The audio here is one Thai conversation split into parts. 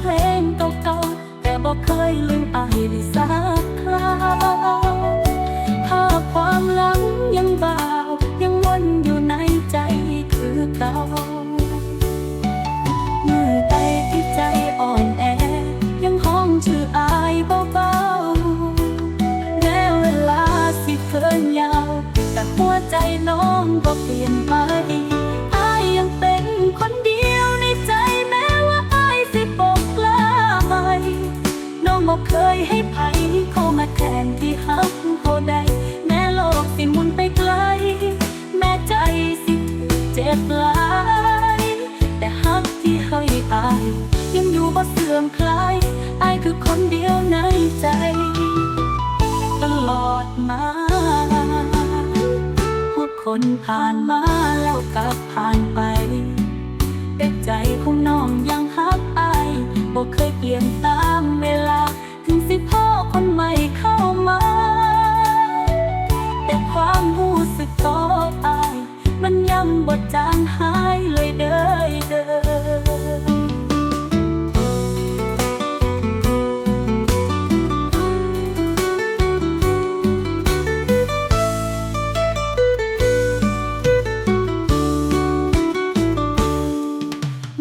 เพลงเก่าๆแต่บอกเคยลืมอายได้สักคราวภาพความหลังยังบาว ยังวนอยู่ในใจคือเก่าเมื่อใดที่ใจอ่อนแอ ยังห้องชื่ออายเบาๆแม้เวลาสิเพิ่นยาว แต่หัวใจน้องก็เปลี่ยนไปอายยังเป็นคนดี ให้ไผเข้ามาแทนที่ฮักเขาได้แม้โลกสิหมุนไปไกล แม้ใจสิเจ็บหลายแต่ฮักที่ให้อาย ยังอยู่บ่เสื่อมคลายอายคือคนเดียวในใจ ตลอดมาทุกคนผ่านมาแล้วกลับผ่านไปแต่ใจของน้องยังฮักอายบ่เคยเปลี่ยนตามเวลา คนใหม่เข้ามา แต่ความรู้สึกต่ออาย มันยังบ่จางหายเลยเด้อเด้อ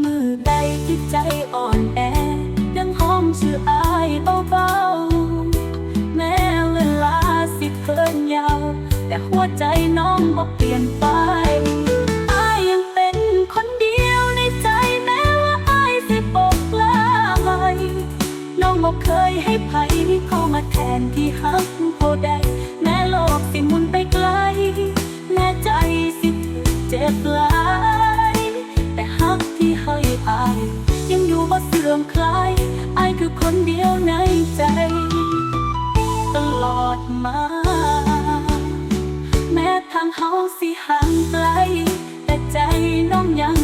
มือใดที่ใจอ่อนแอ ยังห้องชื่ออายเบาๆ หัวใจน้องบ่เปลี่ยนไปอายยังเป็นคนเดียวในใจแม้ว่าอายสิบอกลาไหมน้องบอกเคยให้ไผเข้ามาแทนที่ฮักเขาได้แม้โลกสิหมุนไปไกลแม้ใจสิเจ็บหลายแต่ฮักที่ให้อายยังอยู่บ่เสื่อมคลายอายคือคนเดียวในใจ ตลอดมา เฮาสิห่างไกล แต่ใจน้องยัง